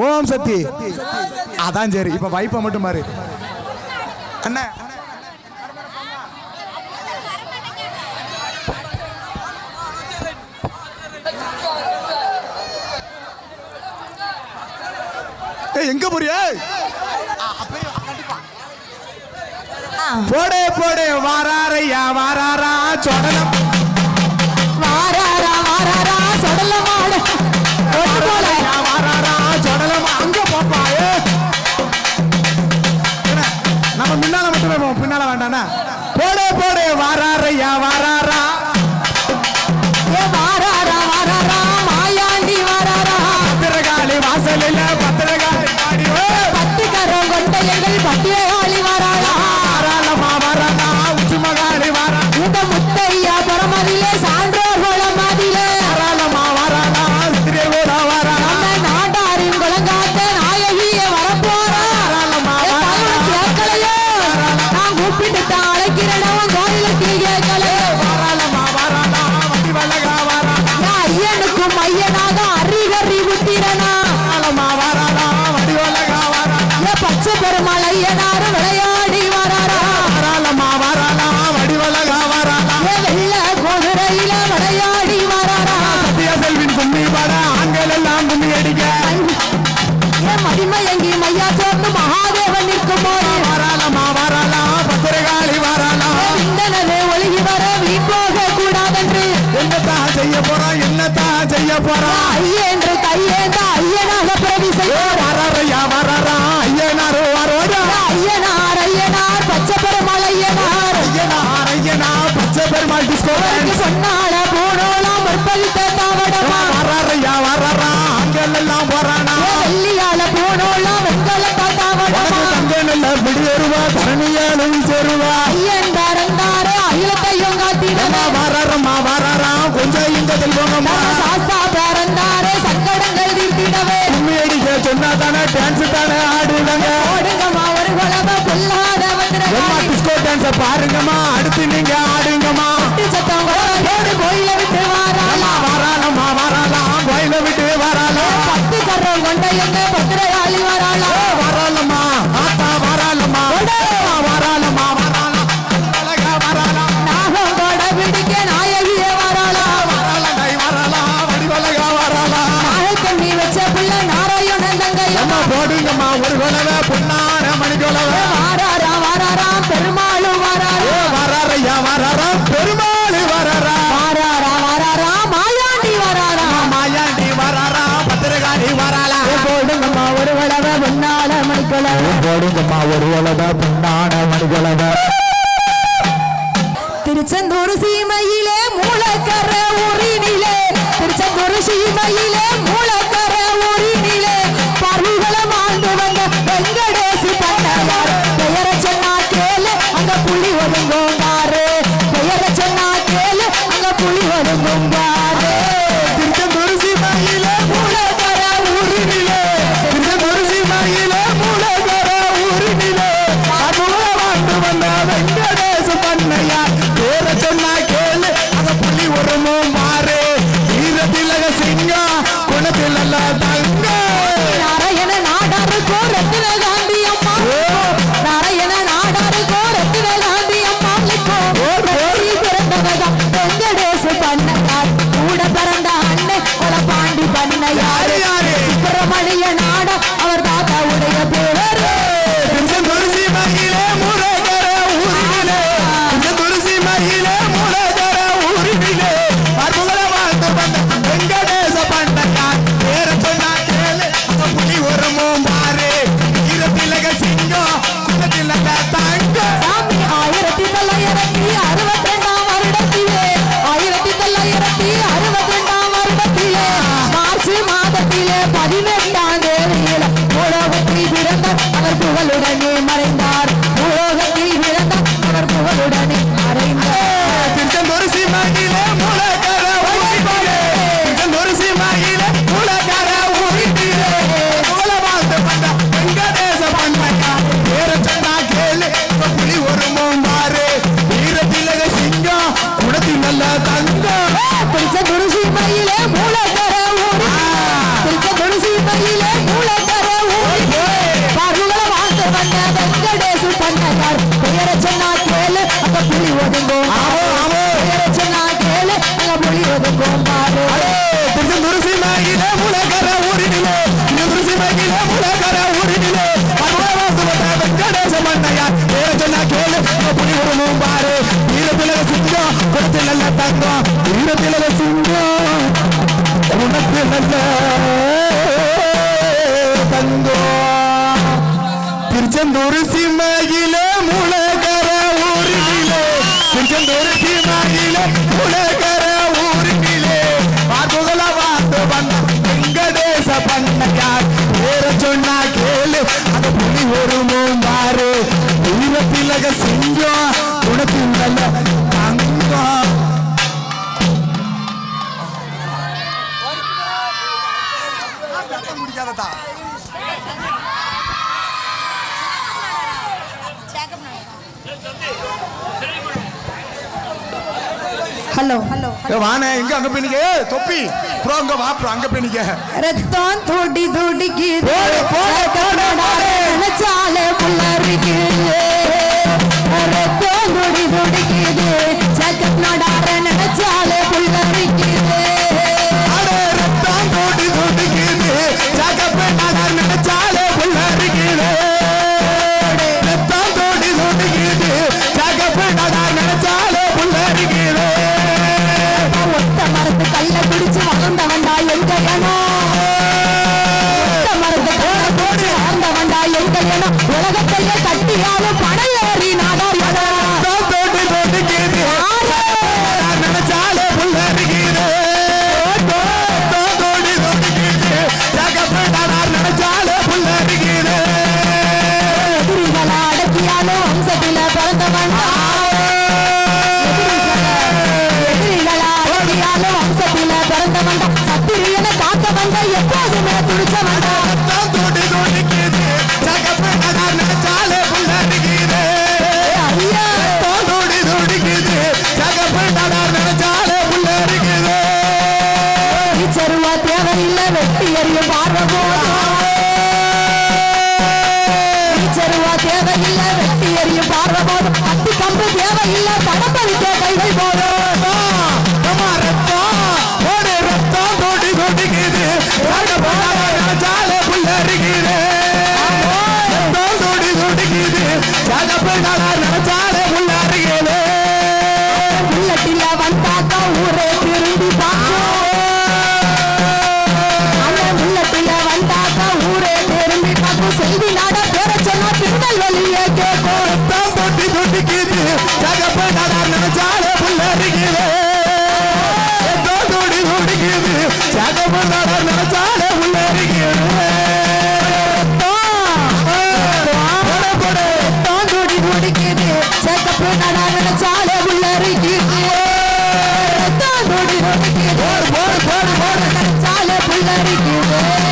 ஓம் சக்தி அதான் சரி இப்ப வைப்ப மட்டும் மாறு அண்ணா. எங்க போறிய? போடே போடே வாராரையா வாராரா சொடலம். மாட்டானா போட போட வாராறையா. அழைக்கிறேன். கோயிலுக்கு கேட்கல என்னதான் செய்ய போறா. ஐயன்று கையேந்தா ஐயனாக பிரதி செய்ய வராறையா வராரா ஐயனார் வரோடா ஐயனார் ஐயனார் பச்சை பெருமாள் ஐயனார் ஐயனார் ஐயனார் பச்சை பெருமாள் டிஸ்கோ சொன்னால பூணோலாம் முற்பழித்த தாவடமா. வராறையா வராரா அங்கள் எல்லாம் போறானா வெள்ளியால பூணோலாம் வெங்கல தாத்தாவடமா தங்க நல்ல விடியேறுவா தரணியால சேருவா. ஐயன் தாரந்தாரே அகிலத்தையும் காத்தினா வராரம்மா வராரா கொஞ்சம் இங்க சொல்லுங்க திருச்செந்தூர் சிமையில முளகர ஊரிலே திருச்செந்தூர் சிமையில முளகர ஊரிலே பார்ப்புகள வாழ்ந்து வந்த வெங்கடேச பண்ணையார். பேர சொன்னா கேளு அந்த புலி ஒரு மூந்தாறு புலிவ பிளக செஞ்சோம் உனக்கு தங்கம் முடிக்காததா ஹலோ வானே எங்க அங்க போய் நிக்க தொப்பி. ப்ரோ அங்க வா ப்ரோ அங்க போய் நிக்க ரத்தம் துடி துடிக்கு. நினைச்சாலே புல்லரிக்கு ரத்தம் துடி துடிக்குது. சக்கப் நடார நினைச்சாலே உழைப்பு தேவையில்லை. பணம் பறிக்க கைகள் நினைச்சாலே உள்ளாருகிறேன் உள்ளட்டில வந்தாக்கா நினைச்சாலே உள்ளே தாங்குடி குடிக்குது சேக்கப்பு நடா நினைச்சாலே உள்ளே இருக்குது தாங்குடி குடிக்குது நினைச்சாலே உள்ளே இருக்குது